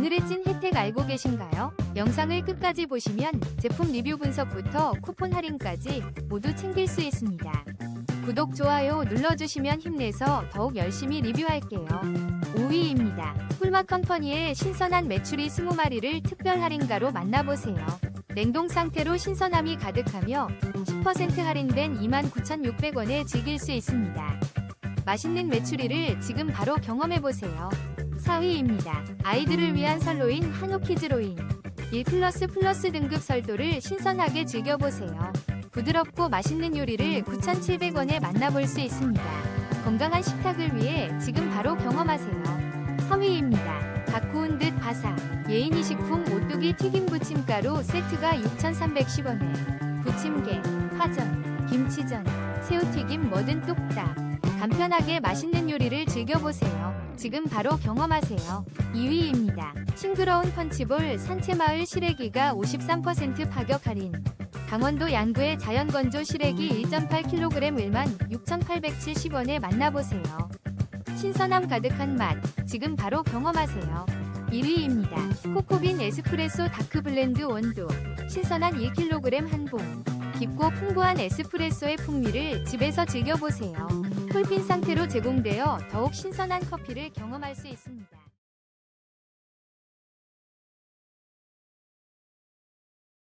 오늘의 찐 혜택 알고 계신가요? 영상을 끝까지 보시면 제품 리뷰 분석부터 쿠폰 할인까지 모두 챙길 수 있습니다. 구독, 좋아요 눌러주시면 힘내서 더욱 열심히 리뷰할게요. 5위입니다. 꿀맛 컴퍼니의 신선한 메추리 20마리를 특별 할인가로 만나보세요. 냉동 상태로 신선함이 가득하며 10% 할인된 29,600원에 즐길 수 있습니다. 맛있는 메추리를 지금 바로 경험해보세요. 4위입니다. 아이들을 위한 설로인 한우키즈로인 1 플러스 플러스 등급 설도를 신선하게 즐겨보세요. 부드럽고 맛있는 요리를 9,700원에 만나볼 수 있습니다. 건강한 식탁을 위해 지금 바로 경험하세요. 3위입니다. 갓 구운 듯 바삭 예인이 식품 오뚜기 튀김 부침가루 세트가 6,310원에 부침개, 파전, 김치전, 새우튀김 뭐든 뚝딱 간편하게 맛있는 요리를 즐겨보세요. 지금 바로 경험하세요. 2위입니다. 싱그러운 펀치볼 산채마을 시래기가 53% 파격 할인. 강원도 양구의 자연건조 시래기 1.8kg 1만 6,870원에 만나보세요. 신선함 가득한 맛, 지금 바로 경험하세요. 1위입니다. 코코빈 에스프레소 다크 블렌드 원두, 신선한 1kg 한 봉. 깊고 풍부한 에스프레소의 풍미를 집에서 즐겨보세요. 콜핀 상태로 제공되어 더욱 신선한 커피를 경험할 수 있습니다.